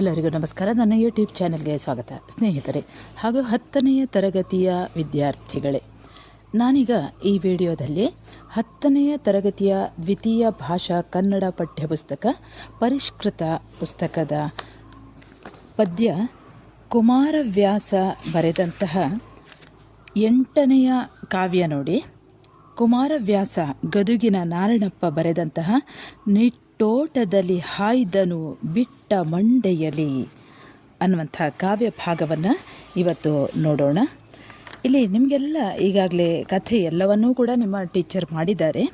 ಎಲ್ಲರಿಗೂ ನಮಸ್ಕಾರ. ನನ್ನ ಯೂಟ್ಯೂಬ್ ಚಾನೆಲ್ಗೆ ಸ್ವಾಗತ. ಸ್ನೇಹಿತರೆ, ಹಾಗೂ ಹತ್ತನೆಯ ತರಗತಿಯ ವಿದ್ಯಾರ್ಥಿಗಳೇ, ನಾನೀಗ ಈ ವಿಡಿಯೋದಲ್ಲಿ ಹತ್ತನೆಯ ತರಗತಿಯ ದ್ವಿತೀಯ ಭಾಷಾ ಕನ್ನಡ ಪಠ್ಯಪುಸ್ತಕ, ಪರಿಷ್ಕೃತ ಪುಸ್ತಕದ ಪದ್ಯ ಕುಮಾರವ್ಯಾಸ ಬರೆದಂತಹ ಎಂಟನೆಯ ಕಾವ್ಯ ನೋಡಿ. ಕುಮಾರವ್ಯಾಸ ಗದುಗಿನ ನಾರಣಪ್ಪ ಬರೆದಂತಹ ನಿಟ್ಟೋಟದಲ್ಲಿ ಹಾಯ್ದನು ಬಿಟ್ಟ ಮಂಡೆಯಲಿ ಅನ್ನುವಂಥ ಕಾವ್ಯ ಭಾಗವನ್ನು ಇವತ್ತು ನೋಡೋಣ. ಇಲ್ಲಿ ನಿಮಗೆಲ್ಲ ಈಗಾಗಲೇ ಕಥೆ ಎಲ್ಲವನ್ನೂ ಕೂಡ ನಿಮ್ಮ ಟೀಚರ್ ಮಾಡಿದ್ದಾರೆ.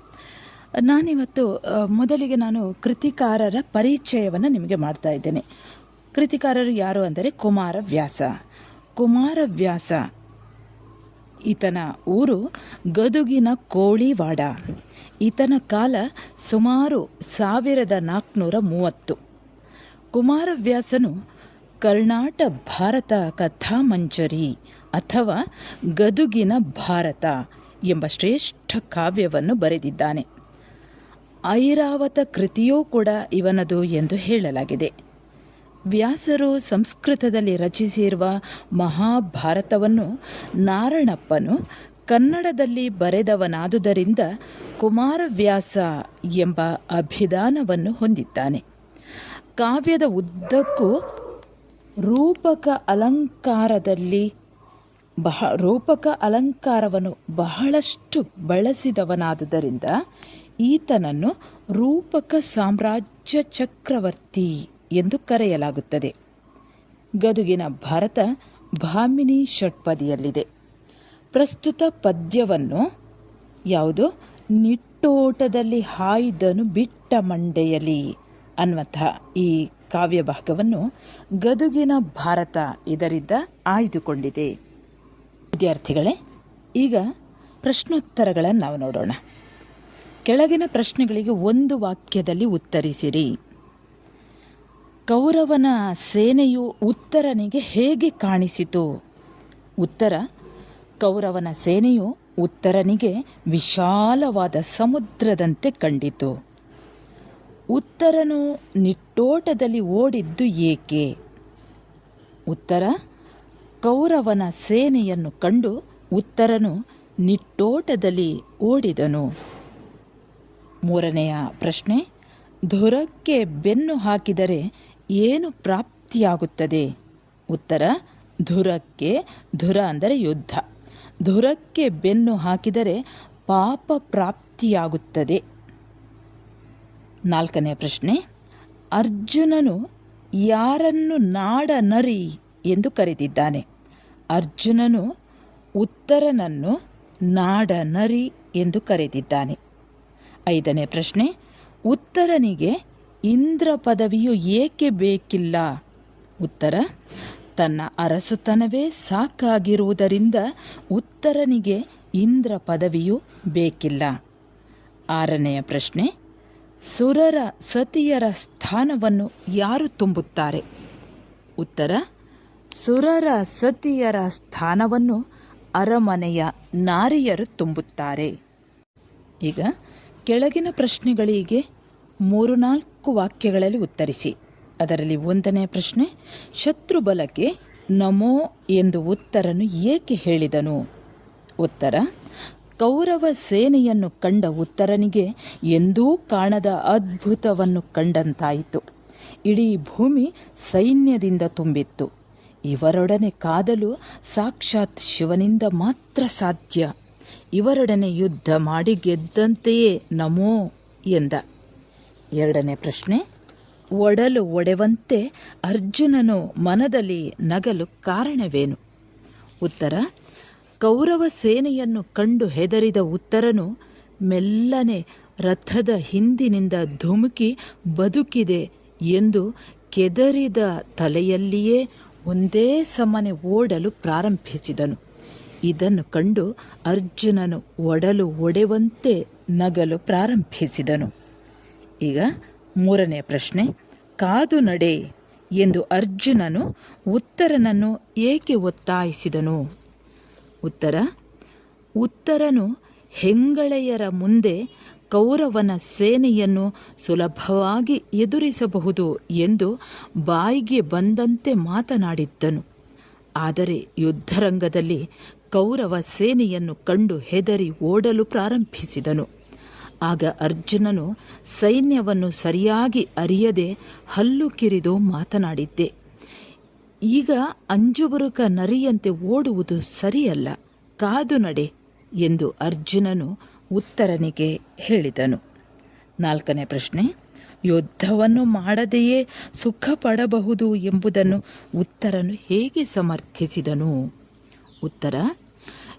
ನಾನಿವತ್ತು ಮೊದಲಿಗೆ ನಾನು ಕೃತಿಕಾರರ ಪರಿಚಯವನ್ನು ನಿಮಗೆ ಮಾಡ್ತಾ ಇದ್ದೇನೆ. ಕೃತಿಕಾರರು ಯಾರು ಅಂದರೆ ಕುಮಾರವ್ಯಾಸ. ಕುಮಾರವ್ಯಾಸ, ಈತನ ಊರು ಗದುಗಿನ ಕೋಳಿವಾಡ. ಈತನ ಕಾಲ ಸುಮಾರು ಸಾವಿರದ ನಾಲ್ಕುನೂರ ಮೂವತ್ತು. ಕುಮಾರವ್ಯಾಸನು ಕರ್ನಾಟ ಭಾರತ ಕಥಾಮಂಜರಿ ಅಥವಾ ಗದುಗಿನ ಭಾರತ ಎಂಬ ಶ್ರೇಷ್ಠ ಕಾವ್ಯವನ್ನು ಬರೆದಿದ್ದಾನೆ. ಐರಾವತ ಕೃತಿಯೂ ಕೂಡ ಇವನದು ಎಂದು ಹೇಳಲಾಗಿದೆ. ವ್ಯಾಸರು ಸಂಸ್ಕೃತದಲ್ಲಿ ರಚಿಸಿರುವ ಮಹಾಭಾರತವನ್ನು ನಾರಣಪ್ಪನು ಕನ್ನಡದಲ್ಲಿ ಬರೆದವನಾದುದರಿಂದ ಕುಮಾರವ್ಯಾಸ ಎಂಬ ಅಭಿದಾನವನ್ನು ಹೊಂದಿದ್ದಾನೆ. ಕಾವ್ಯದ ಉದ್ದಕ್ಕೂ ರೂಪಕ ಅಲಂಕಾರದಲ್ಲಿ ಬಹ, ರೂಪಕ ಅಲಂಕಾರವನ್ನು ಬಹಳಷ್ಟು ಬಳಸಿದವನಾದುದರಿಂದ ಈತನನ್ನು ರೂಪಕ ಸಾಮ್ರಾಜ್ಯ ಚಕ್ರವರ್ತಿ ಎಂದು ಕರೆಯಲಾಗುತ್ತದೆ. ಗದುಗಿನ ಭಾರತ ಭಾಮಿನಿ ಷಟ್ಪದಿಯಲ್ಲಿದೆ. ಪ್ರಸ್ತುತ ಪದ್ಯವನ್ನು ಯಾವುದು? ನಿಟ್ಟೋಟದಲ್ಲಿ ಹಾಯ್ದನು ಬಿಟ್ಟ ಮಂಡೆಯಲಿ ಅನ್ನುವಂತಹ ಈ ಕಾವ್ಯ ಭಾಗವನ್ನು ಗದುಗಿನ ಭಾರತ ಇದರಿಂದ ಆಯ್ದುಕೊಂಡಿದೆ. ವಿದ್ಯಾರ್ಥಿಗಳೇ, ಈಗ ಪ್ರಶ್ನೋತ್ತರಗಳನ್ನು ನಾವು ನೋಡೋಣ. ಕೆಳಗಿನ ಪ್ರಶ್ನೆಗಳಿಗೆ ಒಂದು ವಾಕ್ಯದಲ್ಲಿ ಉತ್ತರಿಸಿರಿ. ಕೌರವನ ಸೇನೆಯು ಉತ್ತರನಿಗೆ ಹೇಗೆ ಕಾಣಿಸಿತು? ಉತ್ತರ ಕೌರವನ ಸೇನೆಯು ಉತ್ತರನಿಗೆ ವಿಶಾಲವಾದ ಸಮುದ್ರದಂತೆ ಕಂಡಿತು. ಉತ್ತರನು ನಿಟ್ಟೋಟದಲ್ಲಿ ಓಡಿದ್ದು ಏಕೆ? ಉತ್ತರ, ಕೌರವನ ಸೇನೆಯನ್ನು ಕಂಡು ಉತ್ತರನು ನಿಟ್ಟೋಟದಲ್ಲಿ ಓಡಿದನು. ಮೂರನೆಯ ಪ್ರಶ್ನೆ, ಧುರಕ್ಕೆ ಬೆನ್ನು ಹಾಕಿದರೆ ಏನು ಪ್ರಾಪ್ತಿಯಾಗುತ್ತದೆ? ಉತ್ತರ, ಧುರಕ್ಕೆ ಧುರ ಅಂದರೆ ಯುದ್ಧ. ಧುರಕ್ಕೆ ಬೆನ್ನು ಹಾಕಿದರೆ ಪಾಪ ಪ್ರಾಪ್ತಿಯಾಗುತ್ತದೆ. ನಾಲ್ಕನೇ ಪ್ರಶ್ನೆ, ಅರ್ಜುನನು ಯಾರನ್ನು ನಾಡ ನರಿ ಎಂದು ಕರೆದಿದ್ದಾನೆ? ಅರ್ಜುನನು ಉತ್ತರನನ್ನು ನಾಡ ನರಿ ಎಂದು ಕರೆದಿದ್ದಾನೆ. ಐದನೇ ಪ್ರಶ್ನೆ, ಉತ್ತರನಿಗೆ ಇಂದ್ರ ಪದವಿಯು ಏಕೆ ಬೇಕಿಲ್ಲ? ಉತ್ತರ, ತನ್ನ ಅರಸುತನವೇ ಸಾಕಾಗಿರುವುದರಿಂದ ಉತ್ತರನಿಗೆ ಇಂದ್ರ ಪದವಿಯು ಬೇಕಿಲ್ಲ. ಆರನೆಯ ಪ್ರಶ್ನೆ, ಸುರರ ಸತಿಯರ ಸ್ಥಾನವನ್ನು ಯಾರು ತುಂಬುತ್ತಾರೆ? ಉತ್ತರ, ಸುರರ ಸತಿಯರ ಸ್ಥಾನವನ್ನು ಅರಮನೆಯ ನಾರಿಯರು ತುಂಬುತ್ತಾರೆ. ಈಗ ಕೆಳಗಿನ ಪ್ರಶ್ನೆಗಳಿಗೆ ಮೂರು ನಾಲ್ಕು ವಾಕ್ಯಗಳಲ್ಲಿ ಉತ್ತರಿಸಿ. ಅದರಲ್ಲಿ ಒಂದನೇ ಪ್ರಶ್ನೆ, ಶತ್ರುಬಲಕ್ಕೆ ನಮೋ ಎಂದು ಉತ್ತರನು ಏಕೆ ಹೇಳಿದನು? ಉತ್ತರ, ಕೌರವ ಸೇನೆಯನ್ನು ಕಂಡ ಉತ್ತರನಿಗೆ ಎಂದೂ ಕಾಣದ ಅದ್ಭುತವನ್ನು ಕಂಡಂತಾಯಿತು. ಇಡೀ ಭೂಮಿ ಸೈನ್ಯದಿಂದ ತುಂಬಿತ್ತು. ಇವರೊಡನೆ ಕಾದಲು ಸಾಕ್ಷಾತ್ ಶಿವನಿಂದ ಮಾತ್ರ ಸಾಧ್ಯ. ಇವರೊಡನೆ ಯುದ್ಧ ಮಾಡಿ ಗೆದ್ದಂತೆಯೇ ನಮೋ ಎಂದ. ಎರಡನೇ ಪ್ರಶ್ನೆ, ಒಡಲು ಒಡೆವಂತೆ ಅರ್ಜುನನು ಮನದಲ್ಲಿ ನಗಲು ಕಾರಣವೇನು? ಉತ್ತರ ಕೌರವ ಸೇನೆಯನ್ನು ಕಂಡು ಹೆದರಿದ ಉತ್ತರನು ಮೆಲ್ಲನೆ ರಥದ ಹಿಂದಿನಿಂದ ಧುಮುಕಿ ಬದುಕಿದೆ ಎಂದು ಕೆದರಿದ ತಲೆಯಲ್ಲಿಯೇ ಒಂದೇ ಸಮನೆ ಓಡಲು ಪ್ರಾರಂಭಿಸಿದನು. ಇದನ್ನು ಕಂಡು ಅರ್ಜುನನು ಒಡಲು ಒಡೆವಂತೆ ನಗಲು ಪ್ರಾರಂಭಿಸಿದನು. ಈಗ ಮೂರನೇ ಪ್ರಶ್ನೆ, ಕಾದು ನಡೆ ಎಂದು ಅರ್ಜುನನು ಉತ್ತರನನ್ನು ಏಕೆ ಒತ್ತಾಯಿಸಿದನು? ಉತ್ತರ, ಉತ್ತರನು ಹೆಂಗಳೆಯರ ಮುಂದೆ ಕೌರವನ ಸೇನೆಯನ್ನು ಸುಲಭವಾಗಿ ಎದುರಿಸಬಹುದು ಎಂದು ಬಾಯಿಗೆ ಬಂದಂತೆ ಮಾತನಾಡಿದ್ದನು. ಆದರೆ ಯುದ್ಧರಂಗದಲ್ಲಿ ಕೌರವ ಸೇನೆಯನ್ನು ಕಂಡು ಹೆದರಿ ಓಡಲು ಪ್ರಾರಂಭಿಸಿದನು. ಆಗ ಅರ್ಜುನನು ಸೈನ್ಯವನ್ನು ಸರಿಯಾಗಿ ಅರಿಯದೆ ಹಲ್ಲು ಕಿರಿದು ಮಾತನಾಡಿದ್ದೆ. ಈಗ ಅಂಜುಬುರುಕ ನರಿಯಂತೆ ಓಡುವುದು ಸರಿಯಲ್ಲ. ಕಾದು ನಡೆ ಎಂದು ಅರ್ಜುನನು ಉತ್ತರನಿಗೆ ಹೇಳಿದನು. ನಾಲ್ಕನೇ ಪ್ರಶ್ನೆ, ಯುದ್ಧವನ್ನು ಮಾಡದೆಯೇ ಸುಖ ಪಡಬಹುದು ಎಂಬುದನ್ನು ಉತ್ತರನು ಹೇಗೆ ಸಮರ್ಥಿಸಿದನು? ಉತ್ತರ,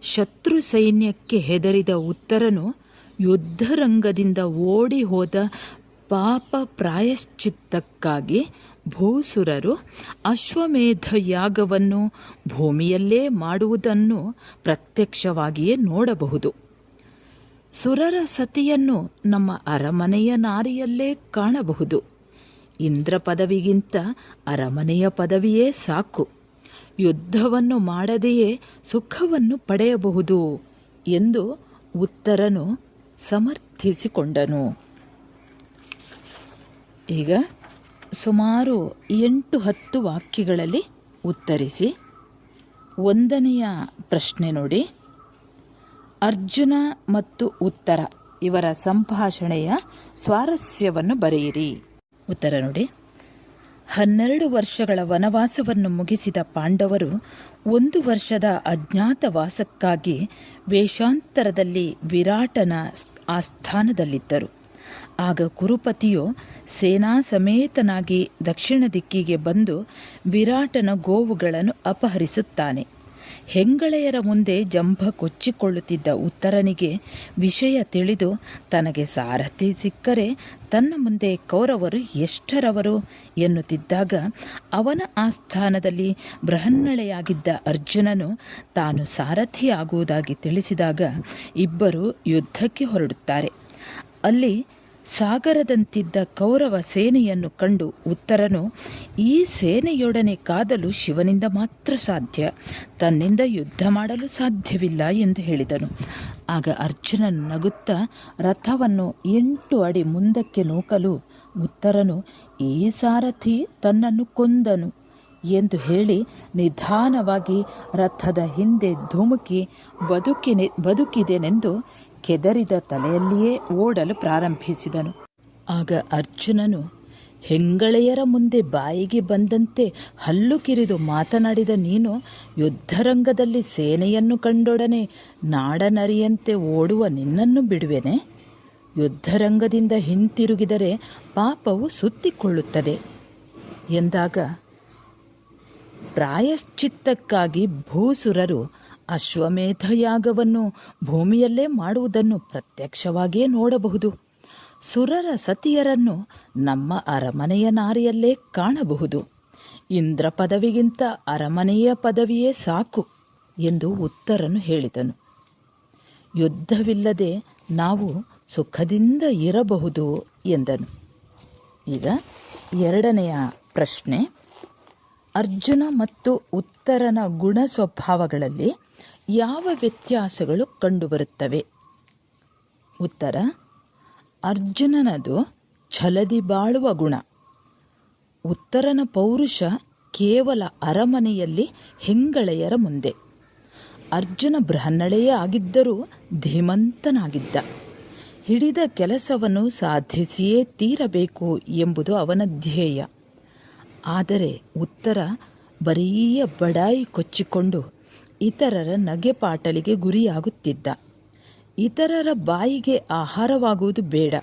ಶತ್ರು ಸೈನ್ಯಕ್ಕೆ ಹೆದರಿದ ಉತ್ತರನು ಯುದ್ಧರಂಗದಿಂದ ಓಡಿ ಹೋದ ಪಾಪ ಪ್ರಾಯಶ್ಚಿತ್ತಕ್ಕಾಗಿ ಭೂಸುರರು ಅಶ್ವಮೇಧ ಯಾಗವನ್ನು ಭೂಮಿಯಲ್ಲೇ ಮಾಡುವುದನ್ನು ಪ್ರತ್ಯಕ್ಷವಾಗಿಯೇ ನೋಡಬಹುದು. ಸುರರ ಸತಿಯನ್ನು ನಮ್ಮ ಅರಮನೆಯ ನಾರಿಯಲ್ಲೇ ಕಾಣಬಹುದು. ಇಂದ್ರ ಪದವಿಗಿಂತ ಅರಮನೆಯ ಪದವಿಯೇ ಸಾಕು. ಯುದ್ಧವನ್ನು ಮಾಡದೆಯೇ ಸುಖವನ್ನು ಪಡೆಯಬಹುದು ಎಂದು ಉತ್ತರನು ಸಮರ್ಥಿಸಿಕೊಂಡನು. ಈಗ ಸುಮಾರು ಎಂಟು ಹತ್ತು ವಾಕ್ಯಗಳಲ್ಲಿ ಉತ್ತರಿಸಿ, ಒಂದನೆಯ ಪ್ರಶ್ನೆ ನೋಡಿ. ಅರ್ಜುನ ಮತ್ತು ಉತ್ತರ, ಇವರ ಸಂಭಾಷಣೆಯ ಸ್ವಾರಸ್ಯವನ್ನು ಬರೆಯಿರಿ. ಉತ್ತರ ನೋಡಿ. ಹನ್ನೆರಡು ವರ್ಷಗಳ ವನವಾಸವನ್ನು ಮುಗಿಸಿದ ಪಾಂಡವರು ಒಂದು ವರ್ಷದ ಅಜ್ಞಾತವಾಸಕ್ಕಾಗಿ ವೇಷಾಂತರದಲ್ಲಿ ವಿರಾಟನ ಆಸ್ಥಾನದಲ್ಲಿದ್ದರು ಆಗ ಕುರುಪತಿಯು ಸೇನಾ ಸಮೇತನಾಗಿ ದಕ್ಷಿಣ ದಿಕ್ಕಿಗೆ ಬಂದು ವಿರಾಟನ ಗೋವುಗಳನ್ನು ಅಪಹರಿಸುತ್ತಾನೆ. ಹೆಂಗಳೆಯರ ಮುಂದೆ ಜಂಭ ಕೊಚ್ಚಿಕೊಳ್ಳುತ್ತಿದ್ದ ಉತ್ತರನಿಗೆ ವಿಷಯ ತಿಳಿದು ತನಗೆ ಸಾರಥಿ ಸಿಕ್ಕರೆ ತನ್ನ ಮುಂದೆ ಕೌರವರು ಎಷ್ಟರವರು ಎನ್ನುತ್ತಿದ್ದಾಗ ಅವನ ಆಸ್ಥಾನದಲ್ಲಿ ಬೃಹನ್ನಳೆಯಾಗಿದ್ದ ಅರ್ಜುನನು ತಾನು ಸಾರಥಿಯಾಗುವುದಾಗಿ ತಿಳಿಸಿದಾಗ ಇಬ್ಬರು ಯುದ್ಧಕ್ಕೆ ಹೊರಡುತ್ತಾರೆ. ಅಲ್ಲಿ ಸಾಗರದಂತಿದ್ದ ಕೌರವ ಸೇನೆಯನ್ನು ಕಂಡು ಉತ್ತರನು, ಈ ಸೇನೆಯೊಡನೆ ಕಾದಲು ಶಿವನಿಂದ ಮಾತ್ರ ಸಾಧ್ಯ. ತನ್ನಿಂದ ಯುದ್ಧ ಮಾಡಲು ಸಾಧ್ಯವಿಲ್ಲ ಎಂದು ಹೇಳಿದನು. ಆಗ ಅರ್ಜುನನು ನಗುತ್ತಾ, ರಥವನ್ನು ಎಂಟು ಅಡಿ ಮುಂದಕ್ಕೆ ನೂಕಲು. ಉತ್ತರನು, ಈ ಸಾರಥಿ ತನ್ನನ್ನು ಕೊಂದನು ಎಂದು ಹೇಳಿ ನಿಧಾನವಾಗಿ ರಥದ ಹಿಂದೆ ಧುಮುಕಿ ಬದುಕಿನೆ, ಬದುಕಿದೆನೆಂದು ಕೆದರಿದ ತಲೆಯಲ್ಲಿಯೇ ಓಡಲು ಪ್ರಾರಂಭಿಸಿದನು. ಆಗ ಅರ್ಜುನನು ಹೆಂಗಳೆಯರ ಮುಂದೆ ಬಾಯಿಗೆ ಬಂದಂತೆ ಹಲ್ಲು ಕಿರಿದು ಮಾತನಾಡಿದ ನೀನು, ಯುದ್ಧರಂಗದಲ್ಲಿ ಸೇನೆಯನ್ನು ಕಂಡೊಡನೆ ನಾಡನರಿಯಂತೆ ಓಡುವ ನಿನ್ನನ್ನು ಬಿಡುವೆನೆ? ಯುದ್ಧರಂಗದಿಂದ ಹಿಂತಿರುಗಿದರೆ ಪಾಪವು ಸುತ್ತಿಕೊಳ್ಳುತ್ತದೆ. ಎಂದಾಗ ಪ್ರಾಯಶ್ಚಿತ್ತಕ್ಕಾಗಿ ಭೂಸುರರು ಅಶ್ವಮೇಧ ಯಾಗವನ್ನು ಭೂಮಿಯಲ್ಲೇ ಮಾಡುವುದನ್ನು ಪ್ರತ್ಯಕ್ಷವಾಗಿಯೇ ನೋಡಬಹುದು. ಸುರರ ಸತಿಯರನ್ನು ನಮ್ಮ ಅರಮನೆಯ ನಾರಿಯಲ್ಲೇ ಕಾಣಬಹುದು. ಇಂದ್ರ ಪದವಿಗಿಂತ ಅರಮನೆಯ ಪದವಿಯೇ ಸಾಕು ಎಂದು ಉತ್ತರನು ಹೇಳಿದನು. ಯುದ್ಧವಿಲ್ಲದೆ ನಾವು ಸುಖದಿಂದ ಇರಬಹುದು ಎಂದನು. ಈಗ ಎರಡನೆಯ ಪ್ರಶ್ನೆ. ಅರ್ಜುನ ಮತ್ತು ಉತ್ತರನ ಗುಣ ಸ್ವಭಾವಗಳಲ್ಲಿ ಯಾವ ವ್ಯತ್ಯಾಸಗಳು ಕಂಡುಬರುತ್ತವೆ? ಉತ್ತರ, ಅರ್ಜುನನದು ಛಲದಿ ಬಾಳುವ ಗುಣ. ಉತ್ತರನ ಪೌರುಷ ಕೇವಲ ಅರಮನೆಯಲ್ಲಿ ಹೆಂಗಳೆಯರ ಮುಂದೆ. ಅರ್ಜುನ ಬೃಹನ್ನಳೆಯೇ ಆಗಿದ್ದರೂ ಧೀಮಂತನಾಗಿದ್ದ. ಹಿಡಿದ ಕೆಲಸವನ್ನು ಸಾಧಿಸಿಯೇ ತೀರಬೇಕು ಎಂಬುದು ಅವನ ಧ್ಯೇಯ. ಆದರೆ ಉತ್ತರ ಬರೀಯ ಬಡಾಯಿ ಕೊಚ್ಚಿಕೊಂಡು ಇತರರ ನಗೆಪಾಟಲಿಗೆ ಗುರಿಯಾಗುತ್ತಿದ್ದ. ಇತರರ ಬಾಯಿಗೆ ಆಹಾರವಾಗುವುದು ಬೇಡ.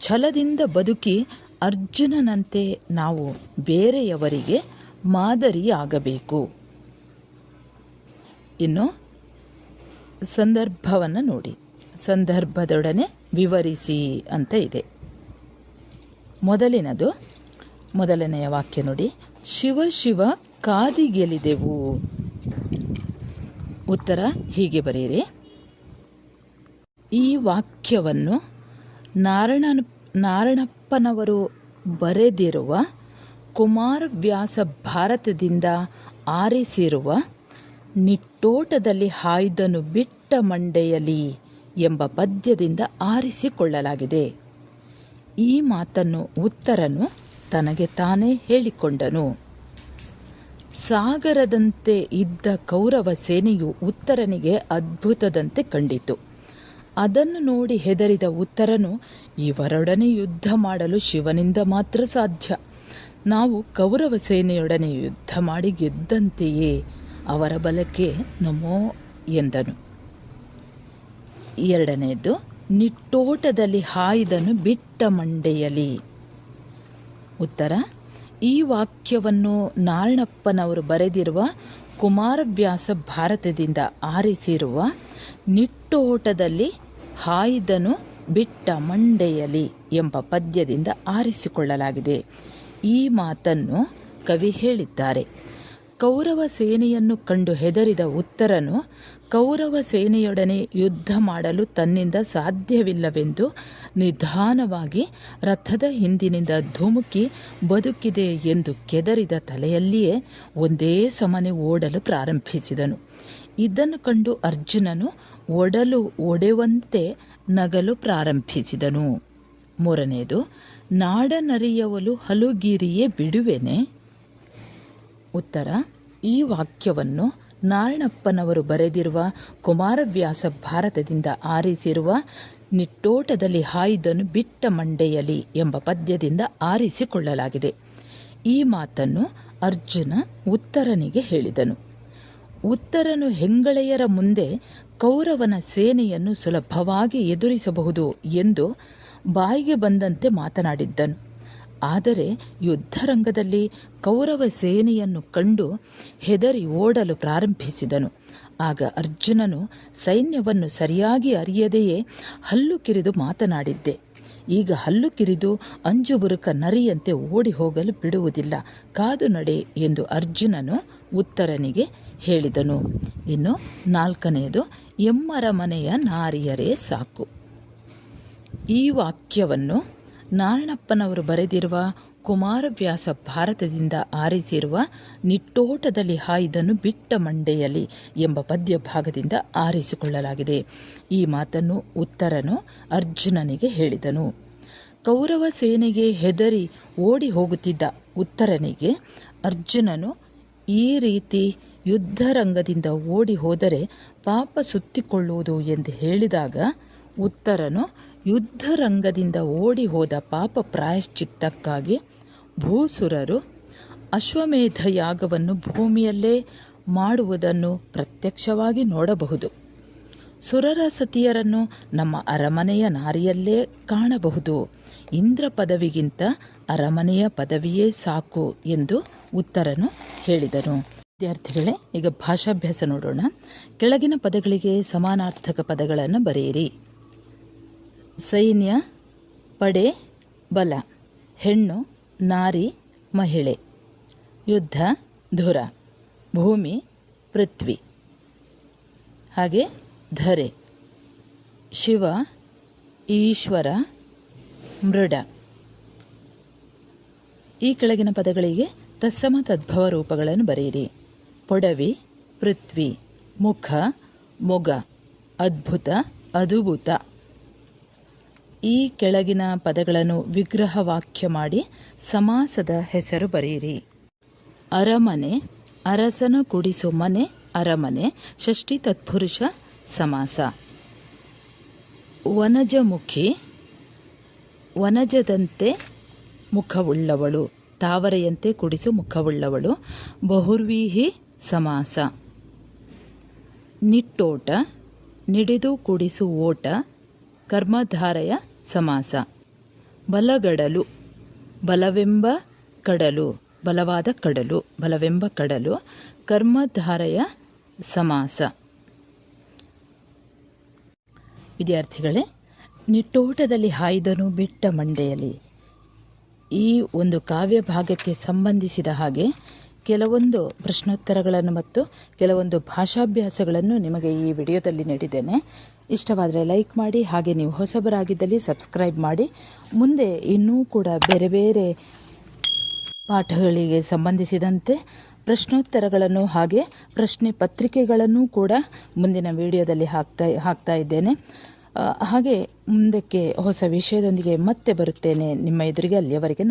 ಛಲದಿಂದ ಬದುಕಿ ಅರ್ಜುನನಂತೆ ನಾವು ಬೇರೆಯವರಿಗೆ ಮಾದರಿಯಾಗಬೇಕು. ಇನ್ನು ಸಂದರ್ಭವನ್ನು ನೋಡಿ. ಸಂದರ್ಭದೊಡನೆ ವಿವರಿಸಿ ಅಂತ ಇದೆ. ಮೊದಲಿನದು ಮೊದಲನೆಯ ವಾಕ್ಯ ನೋಡಿ. ಶಿವ ಶಿವ ಕಾದಿಗೆಲಿದೆವು ಉತ್ತರ ಹೀಗೆ ಬರೆಯಿರಿ. ಈ ವಾಕ್ಯವನ್ನು ನಾರಾಯಣ ನಾರಣಪ್ಪನವರು ಬರೆದಿರುವ ಕುಮಾರವ್ಯಾಸ ಭಾರತದಿಂದ ಆರಿಸಿರುವ ನಿಟ್ಟೋಟದಲ್ಲಿ ಹಾಯ್ದನು ಬಿಟ್ಟ ಮಂಡೆಯಲಿ ಎಂಬ ಪದ್ಯದಿಂದ ಆರಿಸಿಕೊಳ್ಳಲಾಗಿದೆ. ಈ ಮಾತನ್ನು ಉತ್ತರನು ತನಗೆ ತಾನೇ ಹೇಳಿಕೊಂಡನು. ಸಾಗರದಂತೆ ಇದ್ದ ಕೌರವ ಸೇನೆಯು ಉತ್ತರನಿಗೆ ಅದ್ಭುತದಂತೆ ಕಂಡಿತು. ಅದನ್ನು ನೋಡಿ ಹೆದರಿದ ಉತ್ತರನು, ಇವರೊಡನೆ ಯುದ್ಧ ಮಾಡಲು ಶಿವನಿಂದ ಮಾತ್ರ ಸಾಧ್ಯ. ನಾವು ಕೌರವ ಸೇನೆಯೊಡನೆ ಯುದ್ಧ ಮಾಡಿ ಗೆದ್ದಂತೆಯೇ, ಅವರ ಬಲಕ್ಕೆ ನಮೋ ಎಂದನು. ಎರಡನೆಯದು ನಿಟ್ಟೋಟದಲ್ಲಿ ಹಾಯ್ದನು ಬಿಟ್ಟ ಮಂಡೆಯಲಿ. ಉತ್ತರ, ಈ ವಾಕ್ಯವನ್ನು ನಾರಣಪ್ಪನವರು ಬರೆದಿರುವ ಕುಮಾರವ್ಯಾಸ ಭಾರತದಿಂದ ಆರಿಸಿರುವ ನಿಟ್ಟೋಟದಲ್ಲಿ ಹಾಯ್ದನು ಬಿಟ್ಟ ಮಂಡೆಯಲಿ ಎಂಬ ಪದ್ಯದಿಂದ ಆರಿಸಿಕೊಳ್ಳಲಾಗಿದೆ. ಈ ಮಾತನ್ನು ಕವಿ ಹೇಳಿದ್ದಾರೆ. ಕೌರವ ಸೇನೆಯನ್ನು ಕಂಡು ಹೆದರಿದ ಉತ್ತರನು, ಕೌರವ ಸೇನೆಯೊಡನೆ ಯುದ್ಧ ಮಾಡಲು ತನ್ನಿಂದ ಸಾಧ್ಯವಿಲ್ಲವೆಂದು ನಿಧಾನವಾಗಿ ರಥದ ಹಿಂದಿನಿಂದ ಧುಮುಕಿ ಬದುಕಿದೆ ಎಂದು ಕೆದರಿದ ತಲೆಯಲ್ಲಿಯೇ ಒಂದೇ ಸಮನೆ ಓಡಲು ಪ್ರಾರಂಭಿಸಿದನು. ಇದನ್ನು ಕಂಡು ಅರ್ಜುನನು ಒಡಲು ಒಡೆವಂತೆ ನಗಲು ಪ್ರಾರಂಭಿಸಿದನು. ಮೂರನೆಯದು ನಾಡನರಿಯವಲು ಹಲುಗಿರಿಯೇ ಬಿಡುವೆನೆ. ಉತ್ತರ, ಈ ವಾಕ್ಯವನ್ನು ನಾರಣಪ್ಪನವರು ಬರೆದಿರುವ ಕುಮಾರವ್ಯಾಸ ಭಾರತದಿಂದ ಆರಿಸಿರುವ ನಿಟ್ಟೋಟದಲ್ಲಿ ಹಾಯ್ದನು ಬಿಟ್ಟ ಮಂಡೆಯಲಿ ಎಂಬ ಪದ್ಯದಿಂದ ಆರಿಸಿಕೊಳ್ಳಲಾಗಿದೆ. ಈ ಮಾತನ್ನು ಅರ್ಜುನ ಉತ್ತರನಿಗೆ ಹೇಳಿದನು. ಉತ್ತರನು ಹೆಂಗಳೆಯರ ಮುಂದೆ ಕೌರವನ ಸೇನೆಯನ್ನು ಸುಲಭವಾಗಿ ಎದುರಿಸಬಹುದು ಎಂದು ಬಾಯಿಗೆ ಬಂದಂತೆ ಮಾತನಾಡಿದ್ದನು. ಆದರೆ ಯುದ್ಧರಂಗದಲ್ಲಿ ಕೌರವ ಸೇನೆಯನ್ನು ಕಂಡು ಹೆದರಿ ಓಡಲು ಪ್ರಾರಂಭಿಸಿದನು. ಆಗ ಅರ್ಜುನನು ಸೈನ್ಯವನ್ನು ಸರಿಯಾಗಿ ಅರಿಯದೆಯೇ ಹಲ್ಲು ಕಿರಿದು ಮಾತನಾಡಿದ್ದೆ. ಈಗ ಹಲ್ಲು ಕಿರಿದು ಅಂಜುಬುರುಕ ನರಿಯಂತೆ ಓಡಿ ಹೋಗಲು ಬಿಡುವುದಿಲ್ಲ. ಕಾದು ನಡೆ ಎಂದು ಅರ್ಜುನನು ಉತ್ತರನಿಗೆ ಹೇಳಿದನು. ಇನ್ನು ನಾಲ್ಕನೆಯದು ಎಮ್ಮರ ಮನೆಯ ನಾರಿಯರೇ ಸಾಕು. ಈ ವಾಕ್ಯವನ್ನು ನಾರಣಪ್ಪನವರು ಬರೆದಿರುವ ಕುಮಾರವ್ಯಾಸ ಭಾರತದಿಂದ ಆರಿಸಿರುವ ನಿಟ್ಟೋಟದಲ್ಲಿ ಹಾಯ್ದನು ಬಿಟ್ಟ ಮಂಡೆಯಲಿ ಎಂಬ ಪದ್ಯ ಭಾಗದಿಂದ ಆರಿಸಿಕೊಳ್ಳಲಾಗಿದೆ. ಈ ಮಾತನ್ನು ಉತ್ತರನು ಅರ್ಜುನನಿಗೆ ಹೇಳಿದನು. ಕೌರವ ಸೇನೆಗೆ ಹೆದರಿ ಓಡಿ ಹೋಗುತ್ತಿದ್ದ ಉತ್ತರನಿಗೆ, ಅರ್ಜುನನು ಈ ರೀತಿ ಯುದ್ಧರಂಗದಿಂದ ಓಡಿ ಹೋದರೆ ಪಾಪ ಸುತ್ತಿಕೊಳ್ಳುವುದು ಎಂದು ಹೇಳಿದಾಗ ಉತ್ತರನು ಯುದ್ಧರಂಗದಿಂದ ಓಡಿ ಹೋದ ಪಾಪ ಪ್ರಾಯಶ್ಚಿತ್ತಕ್ಕಾಗಿ ಭೂಸುರರು ಅಶ್ವಮೇಧ ಯಾಗವನ್ನು ಭೂಮಿಯಲ್ಲೇ ಮಾಡುವುದನ್ನು ಪ್ರತ್ಯಕ್ಷವಾಗಿ ನೋಡಬಹುದು. ಸುರರ ಸತಿಯರನ್ನು ನಮ್ಮ ಅರಮನೆಯ ನಾರಿಯಲ್ಲೇ ಕಾಣಬಹುದು. ಇಂದ್ರ ಪದವಿಗಿಂತ ಅರಮನೆಯ ಪದವಿಯೇ ಸಾಕು ಎಂದು ಉತ್ತರನು ಹೇಳಿದನು. ವಿದ್ಯಾರ್ಥಿಗಳೇ, ಈಗ ಭಾಷಾಭ್ಯಾಸ ನೋಡೋಣ. ಕೆಳಗಿನ ಪದಗಳಿಗೆ ಸಮಾನಾರ್ಥಕ ಪದಗಳನ್ನು ಬರೆಯಿರಿ. ಸೈನ್ಯ, ಪಡೆ, ಬಲ, ಹೆಣ್ಣು, ನಾರಿ, ಮಹಿಳೆ, ಯುದ್ಧ, ಧುರ, ಭೂಮಿ, ಪೃಥ್ವಿ. ಹಾಗೆ ಧರೆ, ಶಿವ, ಈಶ್ವರ, ಮೃಡ. ಈ ಕೆಳಗಿನ ಪದಗಳಿಗೆ ತತ್ಸಮ ತದ್ಭವ ರೂಪಗಳನ್ನು ಬರೆಯಿರಿ. ಪೊಡವಿ, ಪೃಥ್ವಿ, ಮುಖ, ಮೊಗ, ಅದ್ಭುತ, ಅದುಭುತ. ಈ ಕೆಳಗಿನ ಪದಗಳನ್ನು ವಿಗ್ರಹ ವಾಕ್ಯ ಮಾಡಿ ಸಮಾಸದ ಹೆಸರು ಬರೆಯಿರಿ. ಅರಮನೆ, ಅರಸನು ಕುಡಿಸು ಮನೆ, ಅರಮನೆ, ಷಷ್ಠಿ ತತ್ಪುರುಷ, ಸಮಾಸ. ವನಜಮುಖಿ, ವನಜದಂತೆ ಮುಖವುಳ್ಳವಳು, ತಾವರೆಯಂತೆ ಕುಡಿಸು ಮುಖವುಳ್ಳವಳು, ಬಹುರ್ವೀಹಿ, ಸಮಾಸ. ನಿಟ್ಟೋಟ, ನಿಡಿದು ಕುಡಿಸು ಓಟ ಕರ್ಮಧಾರಯ ಸಮಾಸ. ಬಲಗಡಲು, ಬಲವೆಂಬ ಕಡಲು, ಬಲವಾದ ಕಡಲು, ಬಲವೆಂಬ ಕಡಲು, ಕರ್ಮಧಾರಯ ಸಮಾಸ. ವಿದ್ಯಾರ್ಥಿಗಳೇ, ನಿಟ್ಟೋಟದಲ್ಲಿ ಹಾಯ್ದನು ಬಿಟ್ಟ ಮಂಡೆಯಲ್ಲಿ. ಈ ಒಂದು ಕಾವ್ಯ ಭಾಗಕ್ಕೆ ಸಂಬಂಧಿಸಿದ ಹಾಗೆ ಕೆಲವೊಂದು ಪ್ರಶ್ನೋತ್ತರಗಳನ್ನು ಮತ್ತು ಕೆಲವೊಂದು ಭಾಷಾಭ್ಯಾಸಗಳನ್ನು ನಿಮಗೆ ಈ ವಿಡಿಯೋದಲ್ಲಿ ನೀಡಿದ್ದೇನೆ. ಇಷ್ಟವಾದರೆ ಲೈಕ್ ಮಾಡಿ, ಹಾಗೆ ನೀವು ಹೊಸಬರಾಗಿದ್ದಲ್ಲಿ ಸಬ್ಸ್ಕ್ರೈಬ್ ಮಾಡಿ. ಮುಂದೆ ಇನ್ನೂ ಕೂಡ ಬೇರೆ ಬೇರೆ ಪಾಠಗಳಿಗೆ ಸಂಬಂಧಿಸಿದಂತೆ ಪ್ರಶ್ನೋತ್ತರಗಳನ್ನು ಹಾಗೆ ಪ್ರಶ್ನೆ ಪತ್ರಿಕೆಗಳನ್ನು ಕೂಡ ಮುಂದಿನ ವಿಡಿಯೋದಲ್ಲಿ ಹಾಕ್ತಾ ಹಾಕ್ತಾ ಇದ್ದೇನೆ. ಹಾಗೆ ಮುಂದಕ್ಕೆ ಹೊಸ ವಿಷಯದೊಂದಿಗೆ ಮತ್ತೆ ಬರುತ್ತೇನೆ ನಿಮ್ಮ ಎದುರಿಗೆ. ಅಲ್ಲಿಯವರೆಗೆ